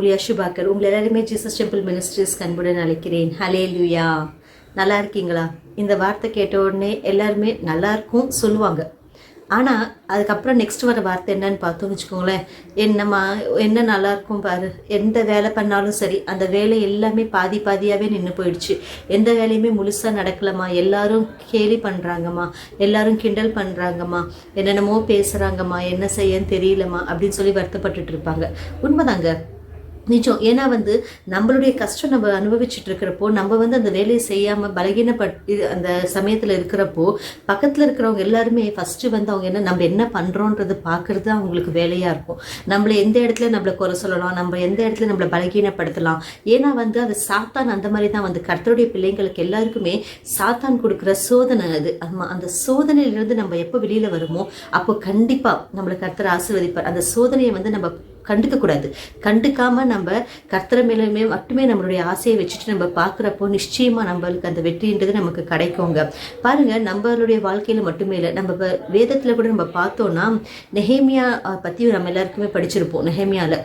அமுலியா சுபாக்கர் உங்களை எல்லாருமே Jesus temple ministries கண்புடன் அழைக்கிறேன். ஹலே லுயா நல்லா இருக்கீங்களா? இந்த வார்த்தை கேட்ட உடனே எல்லாருமே நல்லா இருக்கும் சொல்லுவாங்க. ஆனால் அதுக்கப்புறம் நெக்ஸ்ட் வர வார்த்தை என்னன்னு பார்த்தோம்னு வச்சுக்கோங்களேன். என்னம்மா என்ன நல்லா இருக்கும் பாரு. எந்த வேலை பண்ணாலும் சரி அந்த வேலை எல்லாமே பாதி பாதியாகவே நின்று போயிடுச்சு. எந்த வேலையுமே முழுசாக நடக்கலம்மா. எல்லாரும் கேலி பண்ணுறாங்கம்மா எல்லாரும் கிண்டல் பண்ணுறாங்கம்மா என்னென்னமோ பேசுகிறாங்கம்மா என்ன செய்யன்னு தெரியலம்மா. அப்படின்னு சொல்லி வருத்தப்பட்டுட்டு இருப்பாங்க. உண்மைதாங்க. நிஜம் ஏன்னா வந்து நம்மளுடைய கஷ்டம் நம்ம அனுபவிச்சுட்டு இருக்கிறப்போ நம்ம வந்து அந்த வேலையை செய்யாமல் பலகீனப்பட்டு அந்த சமயத்தில் இருக்கிறப்போ பக்கத்தில் இருக்கிறவங்க எல்லாருமே ஃபஸ்ட்டு வந்து அவங்க என்ன நம்ம என்ன பண்ணுறோன்றது பார்க்குறது தான் அவங்களுக்கு வேலையாக இருக்கும். நம்மளை எந்த இடத்துல நம்மளை குறை சொல்லலாம் நம்ம எந்த இடத்துல நம்மளை பலகீனப்படுத்தலாம். ஏன்னா வந்து அது சாத்தான் அந்த மாதிரி தான் வந்து கர்த்தருடைய பிள்ளைங்களுக்கு எல்லாருக்குமே சாத்தான் கொடுக்குற சோதனை அது. ஆமாம் அந்த சோதனையிலிருந்து நம்ம எப்போ வெளியில் வருமோ அப்போ கண்டிப்பாக நம்மளை கர்த்தர் ஆசீர்வதிப்பார். அந்த சோதனையை வந்து நம்ம கண்டுக்க கூடாது கண்டுக்காம நம்ம கர்த்தர் மேலுமே மட்டுமே நம்மளுடைய ஆசையை வச்சுட்டு நம்ம பார்க்குறப்போ நிச்சயமா நம்மளுக்கு அந்த வெற்றின்றது நமக்கு கிடைக்குங்க. பாருங்க நம்மளுடைய வாழ்க்கையில மட்டுமே இல்லை நம்ம வேதத்தில் வேதத்துல கூட நம்ம பார்த்தோம்னா நெஹேமியா பற்றி பத்தி நம்ம எல்லாருக்குமே படிச்சிருப்போம். நெஹேமியால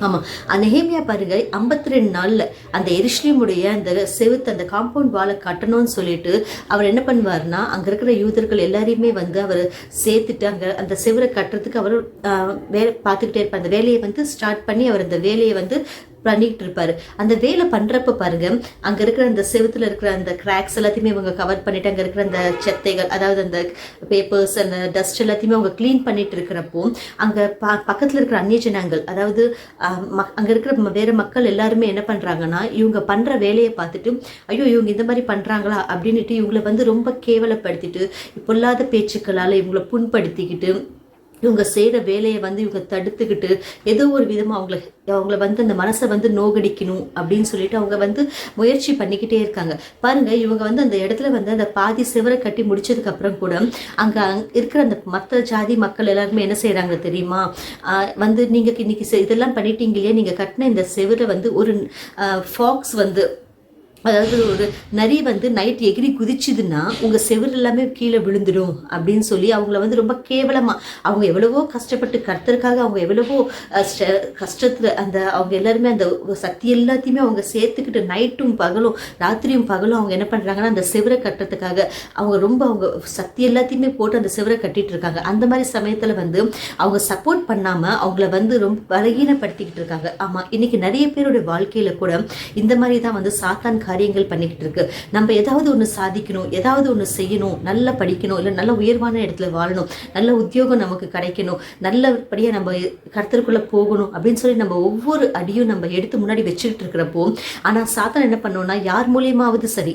ஆமாம் அந்த நெஹேமியா பாருங்க ஐம்பத்தி ரெண்டு நாளில் அந்த எரிஷ்லிமுடைய அந்த செவுத்து அந்த காம்பவுண்ட் வாலை கட்டணும்னு சொல்லிட்டு அவர் என்ன பண்ணுவார்னா அங்கே இருக்கிற யூதர்கள் எல்லாரையுமே வந்து அவர் சேர்த்துட்டு அங்கே அந்த செவரை கட்டுறதுக்கு அவர் வேலை பார்த்துக்கிட்டே இருப்பார். அந்த வேலையை வந்து ஸ்டார்ட் பண்ணி அவர் அந்த வேலையை வந்து பண்ணிக்கிட்டு இருப்பார் அந்த வேலை பண்ணுறப்ப பாருங்க அங்கே இருக்கிற அந்த செவத்தில் இருக்கிற அந்த கிராக்ஸ் எல்லாத்தையுமே இவங்க கவர் பண்ணிட்டு அங்கே இருக்கிற அந்த செத்தைகள் அதாவது அந்த பேப்பர்ஸ் அந்த டஸ்ட் எல்லாத்தையுமே அவங்க க்ளீன் பண்ணிட்டு இருக்கிறப்போ அங்கே ப பக்கத்தில் இருக்கிற அந்நிய ஜனங்கள் அதாவது அங்கே மக்- இருக்கிற வேறு மக்கள் எல்லாருமே என்ன பண்ணுறாங்கன்னா இவங்க பண்ணுற வேலையை பார்த்துட்டு ஐயோ இவங்க இந்த மாதிரி பண்ணுறாங்களா அப்படின்னுட்டு இவங்களை வந்து ரொம்ப கேவலப்படுத்திட்டு இப்போ இல்லாத பேச்சுக்களால் இவங்களை புண்படுத்திக்கிட்டு இவங்க செய்கிற வேலையை வந்து இவங்க தடுத்துக்கிட்டு ஏதோ ஒரு விதமாக அவங்கள அவங்கள வந்து அந்த மனசை வந்து நோகடிக்கணும் அப்படின்னு சொல்லிட்டு அவங்க வந்து முயற்சி பண்ணிக்கிட்டே இருக்காங்க. பாருங்க இவங்க வந்து அந்த இடத்துல வந்து அந்த பாதி சிவரை கட்டி முடிச்சதுக்கப்புறம் கூட அங்கே அங் இருக்கிற அந்த மற்ற ஜாதி மக்கள் எல்லாருமே என்ன செய்கிறாங்க தெரியுமா? வந்து நீங்கள் இன்னைக்கு இதெல்லாம் பண்ணிட்டீங்க இல்லையா? நீங்கள் கட்டின இந்த செவரை வந்து ஒரு ஃபாக்ஸ் வந்து அதாவது ஒரு நரி வந்து நைட் எகிரி குதிச்சுதுன்னா உங்கள் செவுரு எல்லாமே கீழே விழுந்துடும் அப்படின்னு சொல்லி அவங்கள வந்து ரொம்ப கேவலமாக அவங்க எவ்வளவோ கஷ்டப்பட்டு கர்த்தருக்காக அவங்க எவ்வளவோ கஷ்டத்தில் ஸ்ட- அந்த அவங்க எல்லாருமே அந்த சக்தி எல்லாத்தையுமே அவங்க சேர்த்துக்கிட்டு நைட்டும் பகலும் ராத்திரியும் பகலும் அவங்க என்ன பண்ணுறாங்கன்னா அந்த செவரை கட்டுறதுக்காக அவங்க ரொம்ப அவங்க சக்தி எல்லாத்தையுமே போட்டு அந்த செவரை கட்டிட்டு இருக்காங்க அந்த மாதிரி சமயத்தில் வந்து அவங்க சப்போர்ட் பண்ணாமல் அவங்கள வந்து ரொம்ப பலகீனப்படுத்திக்கிட்டு இருக்காங்க ஆமாம் இன்னைக்கு நிறைய பேருடைய வாழ்க்கையில் கூட இந்த மாதிரி தான் வந்து சாத்தான் காரியங்கள் பண்ணிக்கிட்டு இருக்கு. நம்ம ஏதாவது ஒன்று சாதிக்கணும் ஏதாவது ஒன்று செய்யணும் நல்லா படிக்கணும் இல்லை நல்ல உயர்வான இடத்துல வாழணும் நல்ல உத்தியோகம் நமக்கு கிடைக்கணும் நல்லபடியாக நம்ம கருத்தருக்குள்ள போகணும் அப்படின்னு சொல்லி நம்ம ஒவ்வொரு அடியும் நம்ம எடுத்து முன்னாடி வச்சுக்கிட்டு இருக்கிறப்போ ஆனால் சாத்தனை என்ன பண்ணோம்னா யார் மூலியமாவது சரி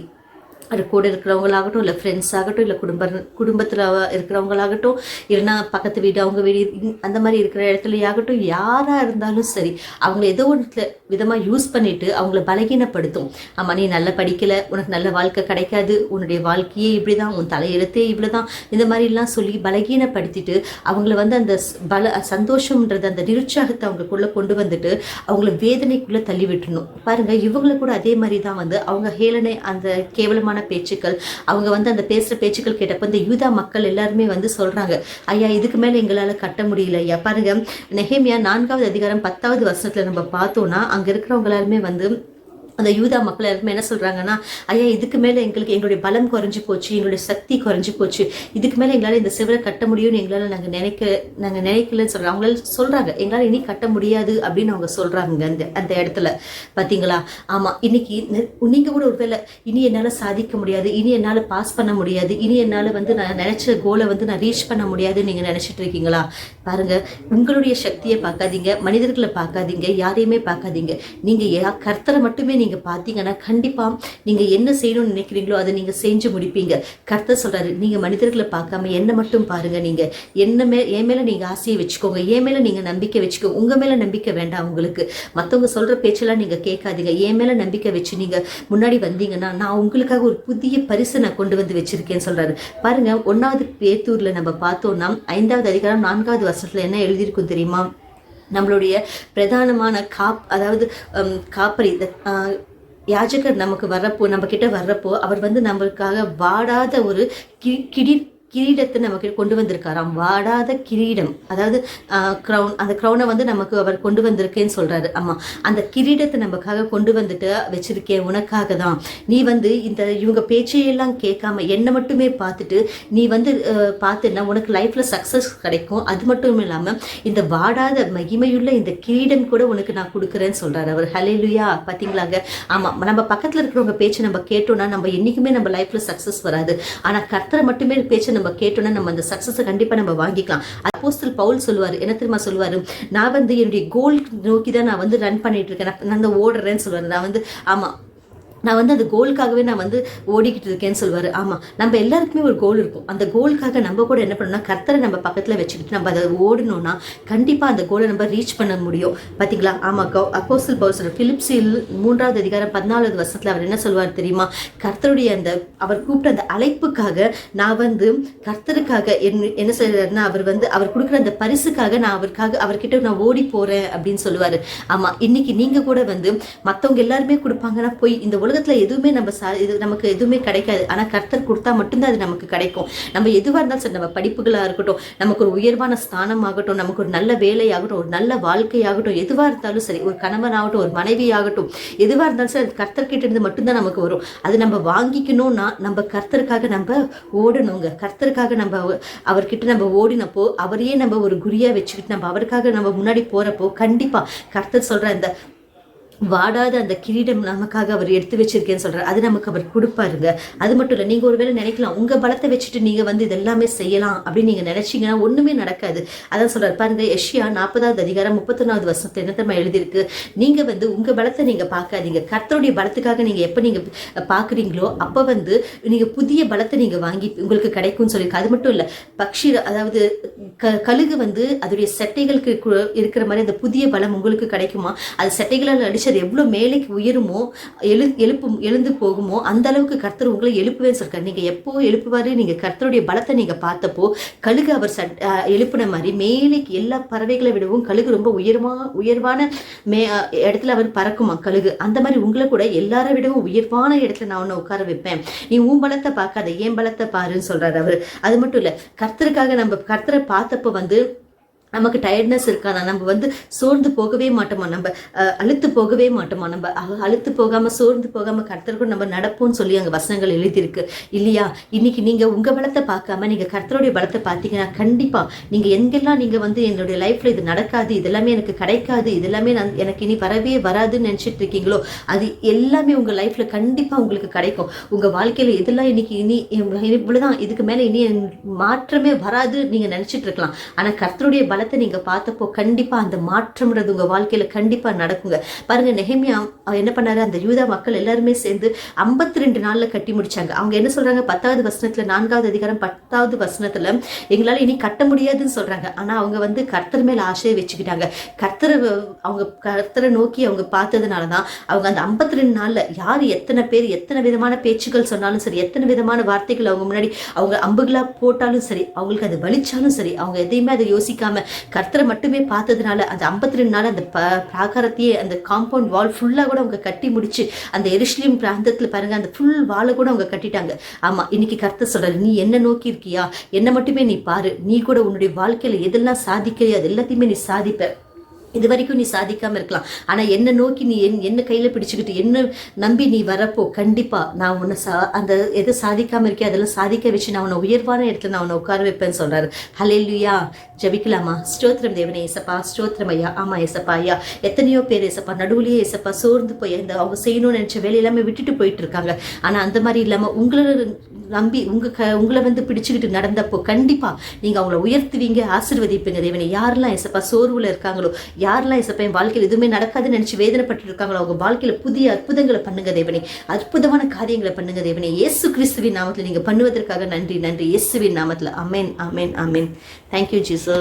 அது கூட இருக்கிறவங்களாகட்டும் இல்லை ஃப்ரெண்ட்ஸ் ஆகட்டும் இல்லை குடும்ப குடும்பத்தில் இருக்கிறவங்களாகட்டும் இல்லைன்னா பக்கத்து வீடு அவங்க வீடு அந்த மாதிரி இருக்கிற இடத்துலையாகட்டும் யாராக இருந்தாலும் சரி அவங்கள ஏதோ ஒன்று விதமாக யூஸ் பண்ணிவிட்டு அவங்கள பலகீனப்படுத்தும். ஆமாம் நீ நல்லா படிக்கலை உனக்கு நல்ல வாழ்க்கை கிடைக்காது உன்னுடைய வாழ்க்கையே இப்படி தான் உன் தலையெழுத்தே இப்படி தான் இந்த மாதிரிலாம் சொல்லி பலகீனப்படுத்திட்டு அவங்கள வந்து அந்த பல சந்தோஷம்ன்றது அந்த நிருற்சாகத்தை அவங்களுக்குள்ளே கொண்டு வந்துட்டு அவங்கள வேதனைக்குள்ளே தள்ளி விட்டுணும் பாருங்கள் இவங்கள கூட அதே மாதிரி தான் வந்து அவங்க ஹேளனை அந்த கேவலமான பேச்சுக்கள். அவங்க வந்து அந்த பேசுற பேச்சுக்கள் கேட்டப்ப இந்த யூதா மக்கள் எல்லாருமே வந்து சொல்றாங்க ஐயா இதுக்கு மேல எங்களால கட்ட முடியல ஐயா பாருங்க நெஹேமியா நான்காவது அதிகாரம் பத்தாவது வருஷத்துல நம்ம பார்த்தோம்னா அங்க இருக்கிறவங்க எல்லாருமே வந்து அந்த யூதா மக்கள் எல்லாருமே என்ன சொல்கிறாங்கன்னா ஐயா இதுக்கு மேலே எங்களுக்கு எங்களுடைய பலம் குறைஞ்சி போச்சு எங்களுடைய சக்தி குறைஞ்சி போச்சு. இதுக்கு மேலே எங்களால் இந்த சிவரை கட்ட முடியும்னு எங்களால் நாங்கள் நினைக்க நாங்கள் நினைக்கலன்னு சொல்கிறோம் அவங்களால சொல்கிறாங்க எங்களால் இனி கட்ட முடியாது அப்படின்னு அவங்க சொல்கிறாங்க அந்த அந்த இடத்துல. பார்த்தீங்களா ஆமாம் இன்னைக்கு நீங்கள் கூட ஒருவேளை இனி என்னால் சாதிக்க முடியாது இனி என்னால் பாஸ் பண்ண முடியாது இனி என்னால் வந்து நான் நினச்ச கோலை வந்து நான் ரீச் பண்ண முடியாதுன்னு நீங்கள் நினச்சிட்டு இருக்கீங்களா? பாருங்கள் உங்களுடைய சக்தியை பார்க்காதீங்க மனிதர்களை பார்க்காதீங்க யாரையுமே பார்க்காதீங்க. நீங்கள் கர்த்தரை மட்டுமே நீங்கள் நீங்கள் பார்த்தீங்கன்னா கண்டிப்பா நீங்க என்ன செய்யணும்னு நினைக்கிறீங்களோ அதை நீங்கள் செஞ்சு முடிப்பீங்க. கர்த்தர் சொல்றாரு நீங்க மனிதர்களை பார்க்காம என்ன மட்டும் பாருங்க நீங்கள் என்ன மே என் மேல நீங்கள் ஆசையை வச்சுக்கோங்க என் மேலே நீங்கள் நம்பிக்கை வச்சுக்கோங்க உங்கள் மேலே நம்பிக்கை வேண்டாம் உங்களுக்கு. மற்றவங்க சொல்ற பேச்செல்லாம் நீங்கள் கேட்காதீங்க என் மேலே நம்பிக்கை வச்சு நீங்கள் முன்னாடி வந்தீங்கன்னா நான் உங்களுக்காக ஒரு புதிய பரிசு நான் கொண்டு வந்து வச்சுருக்கேன்னு சொல்றாரு. பாருங்க ஒன்றாவது பேத்தூரில் நம்ம பார்த்தோன்னா ஐந்தாவது அதிகாரம் நான்காவது வருஷத்துல என்ன எழுதியிருக்கும் தெரியுமா? நம்மளுடைய பிரதானமான காப் அதாவது காப்பரி இந்த, யாஜகர் நமக்கு வர்றப்போ நம்ம கிட்ட வர்றப்போ அவர் வந்து நம்மளுக்காக வாடாத ஒரு கி கிடி கிரீடத்தை நமக்கு கொண்டு வந்திருக்காராம். வாடாத கிரீடம். அதாவது க்ரௌன் அந்த க்ரௌனை வந்து நமக்கு அவர் கொண்டு வந்திருக்கேன்னு சொல்கிறாரு ஆமாம் அந்த கிரீடத்தை நமக்காக கொண்டு வந்துட்டு வச்சிருக்கேன் உனக்காக தான். நீ வந்து இந்த இவங்க பேச்சையெல்லாம் கேட்காம என்னை மட்டுமே பார்த்துட்டு நீ வந்து அஹ், பார்த்துன்னா உனக்கு லைஃப்பில் சக்ஸஸ் கிடைக்கும். அது மட்டும் இல்லாமல் இந்த வாடாத மகிமையுள்ள இந்த கிரீடம் கூட உனக்கு நான் கொடுக்குறேன்னு சொல்கிறாரு அவர். ஹலேலுயா பார்த்தீங்களாங்க ஆமாம் நம்ம பக்கத்தில் இருக்கிறவங்க பேச்சு நம்ம கேட்டோம்னா நம்ம என்றைக்குமே நம்ம லைஃப்பில் சக்ஸஸ் வராது. ஆனால் கர்த்தரை மட்டுமே பேச்சை நம்ம கேட்டோம்னா நம்ம அந்த சக்ஸஸை கண்டிப்பா நம்ம வாங்கிக்கலாம். அப்போஸ்தல் பவுல் சொல்லுவாரு என்ன தெரியுமா சொல்லுவாரு? நான் வந்து என்னுடைய கோல் நோக்கி தான் நான் வந்து ரன் பண்ணிட்டு இருக்கேன். நான் வந்து ஓடுறேன்னு சொல்லுவார். நான் வந்து ஆமா நான் வந்து அந்த கோலுக்காகவே நான் வந்து ஓடிக்கிட்டு இருக்கேன்னு சொல்லுவார் ஆமாம் நம்ம எல்லாருக்குமே ஒரு கோல் இருக்கும். அந்த கோலுக்காக நம்ம கூட என்ன பண்ணணும்னா கர்த்தரை நம்ம பக்கத்தில் வச்சுக்கிட்டு நம்ம அதை ஓடணும்னா கண்டிப்பாக அந்த கோலை நம்ம ரீச் பண்ண முடியும். பார்த்தீங்களா ஆமாம் கோ அப்போசல் பவுசர் பிலிப்ஸில் மூன்றாவது அதிகாரம் பதினாலாவது வருஷத்தில் அவர் என்ன சொல்வார் தெரியுமா? கர்த்தருடைய அந்த அவர் கூப்பிட்ட அந்த அழைப்புக்காக நான் வந்து கர்த்தருக்காக என்ன என்ன செய்கிறாருன்னா அவர் வந்து அவர் கொடுக்குற அந்த பரிசுக்காக நான் அவருக்காக அவர்கிட்ட நான் ஓடி போகிறேன் அப்படின்னு சொல்லுவார். ஆமாம் இன்னைக்கு நீங்கள் கூட வந்து மற்றவங்க எல்லாருமே கொடுப்பாங்கன்னா போய் இந்த உலகத்துல எதுவுமே நம்ம சா இது நமக்கு எதுவுமே கிடைக்காது. ஆனா கர்த்தர் கொடுத்தா மட்டும்தான் அது நமக்கு கிடைக்கும். நம்ம எதுவா இருந்தாலும் சரி நம்ம படிப்புகளா இருக்கட்டும் நமக்கு ஒரு உயர்வான ஸ்தானம் ஆகட்டும் நமக்கு ஒரு நல்ல வேலையாகட்டும் ஒரு நல்ல வாழ்க்கையாகட்டும் எதுவா இருந்தாலும் சரி ஒரு கணவன் ஆகட்டும் ஒரு மனைவி ஆகட்டும் எதுவா இருந்தாலும் சரி அது கர்த்தர் கிட்ட இருந்து மட்டும்தான் நமக்கு வரும். அது நம்ம வாங்கிக்கணும்னா நம்ம கர்த்தருக்காக நம்ம ஓடணுங்க. கர்த்தருக்காக நம்ம அவ- அவர்கிட்ட நம்ம ஓடினப்போ அவரையே நம்ம ஒரு குறியா வச்சுக்கிட்டு நம்ம அவருக்காக நம்ம முன்னாடி போறப்போ கண்டிப்பா கர்த்தர் சொல்ற அந்த வாடாத அந்த கிரீடம் நமக்காக அவர் எடுத்து வச்சிருக்கேன்னு சொல்கிறார் அது நமக்கு அவர் கொடுப்பாருங்க. அது மட்டும் இல்லை நீங்கள் ஒருவேளை நினைக்கலாம் உங்கள் பலத்தை வச்சுட்டு நீங்கள் வந்து இதெல்லாமே செய்யலாம் அப்படின்னு நீங்கள் நினைச்சீங்கன்னா ஒன்றுமே நடக்காது. அதான் சொல்கிறார் பாருங்க எஷியா நாற்பதாவது அதிகாரம் முப்பத்தொன்னாவது வருஷத்தை என்ன எழுதியிருக்கு? நீங்கள் வந்து உங்கள் பலத்தை நீங்கள் பார்க்காதீங்க. கர்த்தருடைய பலத்துக்காக நீங்கள் எப்போ நீங்கள் பார்க்குறீங்களோ அப்போ வந்து நீங்கள் புதிய பலத்தை நீங்கள் வாங்கி உங்களுக்கு கிடைக்கும்னு சொல்லியிருக்கு. அது மட்டும் இல்லை பக்ஷி அதாவது க கழுகு வந்து அதோடைய செட்டைகளுக்கு கு- இருக்கிற மாதிரி அந்த புதிய பலம் உங்களுக்கு கிடைக்குமா? அது செட்டைகளால் அடிச்சு அது எவ்வளோ மேலைக்கு உயருமோ எழு எழுப்பு எழுந்து போகுமோ அந்த அளவுக்கு கர்த்தர் உங்களை எழுப்புவேன்னு சொல்கிறார் நீங்கள் எப்போ எழுப்புவாரு நீங்கள் கர்த்தருடைய பலத்தை நீங்கள் பார்த்தப்போ கழுகு அவர் சட் எழுப்பின எழுப்புன மாதிரி மேலைக்கு எல்லா பறவைகளை விடவும் கழுகு ரொம்ப உயர்வா உயர்வான மே இடத்துல அவர் பறக்குமா கழுகு. அந்த மாதிரி உங்களை கூட எல்லாரை விடவும் உயர்வான இடத்துல நான் உன்னை உட்கார வைப்பேன். நீ உன் பலத்தை பார்க்காத ஏன் பலத்தை பாருன்னு சொல்கிறார் அவர். அது மட்டும் இல்லை கர்த்தருக்காக நம்ம கர்த்தரை பார்த்தப்போ வந்து நமக்கு டயர்ட்னஸ் இருக்காதா? நம்ம வந்து சோர்ந்து போகவே மாட்டோமா? நம்ம அழுத்து போகவே மாட்டோமா? நம்ம அழுத்து அலுத்து போகாம சோர்ந்து போகாம கர்த்தருக்கும் நம்ம நடப்போம்னு சொல்லி அங்க வசனங்கள் எழுதியிருக்கு. இல்லையா? இன்னைக்கு நீங்க உங்க பலத்தை பார்க்காம நீங்க கர்த்தருடைய பலத்தை பார்த்தீங்கன்னா கண்டிப்பா நீங்க எங்கெல்லாம் நீங்க வந்து என்னுடைய லைஃப்ல இது நடக்காது இதெல்லாமே எனக்கு கிடைக்காது இதெல்லாமே நான் எனக்கு இனி வரவே வராதுன்னு நினைச்சிட்டு இருக்கீங்களோ அது எல்லாமே உங்க லைஃப்ல கண்டிப்பா உங்களுக்கு கிடைக்கும். உங்க வாழ்க்கையில இதெல்லாம் இன்னைக்கு இனி இவ்வளவு- இவ்வளவுதான் இதுக்கு மேல இனி மாற்றமே வராது நீங்க நினைச்சிட்டு இருக்கலாம். ஆனா கர்த்தருடைய பலத்தை நீங்கள் பார்த்தப்போ கண்டிப்பாக அந்த மாற்றம்ன்றது உங்கள் வாழ்க்கையில் கண்டிப்பாக நடக்குங்க. பாருங்க நெஹமியா அவர் என்ன பண்ணாரு? அந்த யூதா மக்கள் எல்லாருமே சேர்ந்து 52 ரெண்டு நாளில் கட்டி முடிச்சாங்க. அவங்க என்ன சொல்கிறாங்க பத்தாவது வசனத்தில் நான்காவது அதிகாரம் பத்தாவது வசனத்தில் எங்களால் இனி கட்ட முடியாதுன்னு சொல்கிறாங்க ஆனால் அவங்க வந்து கர்த்தர் மேலே ஆசையை வச்சுக்கிட்டாங்க. கர்த்தரை அவங்க கர்த்தரை நோக்கி அவங்க பார்த்ததுனால தான் அவங்க அந்த 52 ரெண்டு நாளில் யார் எத்தனை பேர் எத்தனை விதமான பேச்சுக்கள் சொன்னாலும் சரி எத்தனை விதமான வார்த்தைகள் அவங்க முன்னாடி அவங்க அம்புகளாக போட்டாலும் சரி அவங்களுக்கு அது வலிச்சாலும் சரி அவங்க எதையுமே அதை யோசிக்காம கர்த்தரை மட்டுமே பார்த்ததுனால அந்த 52 ரெண்டு நாள் அந்த ப பிராகாரத்தையே அந்த காம்பவுண்ட் வால் ஃபுல்லாக கூட அவங்க கட்டி முடிச்சு அந்த எருஷ்லிம் பிராந்தத்தில் பாருங்க அந்த ஃபுல் வாலை கூட அவங்க கட்டிட்டாங்க. ஆமா இன்னைக்கு கர்த்தர் சொல்கிற நீ என்ன நோக்கி இருக்கியா? என்ன மட்டுமே நீ பாரு. நீ கூட உன்னுடைய வாழ்க்கையில எதெல்லாம் சாதிக்கிறியோ அது எல்லாத்தையுமே நீ சாதிப்ப. இது வரைக்கும் நீ சாதிக்காமல் இருக்கலாம். ஆனால் என்ன நோக்கி நீ என் என்ன கையில் பிடிச்சிக்கிட்டு என்ன நம்பி நீ வரப்போ கண்டிப்பாக நான் உன்னை சா அந்த எதை சாதிக்காமல் இருக்கே அதெல்லாம் சாதிக்க வச்சு நான் உன்னை உயர்வான இடத்துல நான் உன்னை உட்கார வைப்பேன்னு சொல்றாரு. ஹலேலுயா ஜபிக்கலாமா? ஸ்தோத்திரம் தேவனே ஏசப்பா ஸ்தோத்திரம் ஐயா. ஆமாம் ஏசப்பா ஐயா. எத்தனையோ பேர் ஏசப்பா நடுவுலேயே ஏசப்பா சோர்ந்து போய் இந்த அவங்க செய்யணும்னு நினச்ச வேலை எல்லாமே விட்டுட்டு போயிட்டு இருக்காங்க. ஆனால் அந்த மாதிரி இல்லாமல் உங்களை நம்பி உங்கள் க உங்களை வந்து பிடிச்சிக்கிட்டு நடந்தப்போ கண்டிப்பாக நீங்கள் அவங்கள உயர்த்துவீங்க ஆசிர்வதிப்பீங்க தேவனே. யாரெல்லாம் ஏசப்பா சோர்வில் இருக்காங்களோ யாரெல்லாம் இசப்ப என் வாழ்க்கையில் எதுவுமே நடக்காதுன்னு நினச்சி வேதனைப்பட்டு இருக்காங்களோ அவங்க வாழ்க்கையில் புதிய அற்புதங்களை பண்ணுங்க தேவனே. அற்புதமான காரியங்களை பண்ணுங்க தேவனே. இயேசு கிறிஸ்துவின் நாமத்தில் நீங்கள் பண்ணுவதற்காக நன்றி நன்றி. இயேசுவின் நாமத்தில். அமேன் அமேன் அமேன் தேங்க்யூ ஜீசஸ்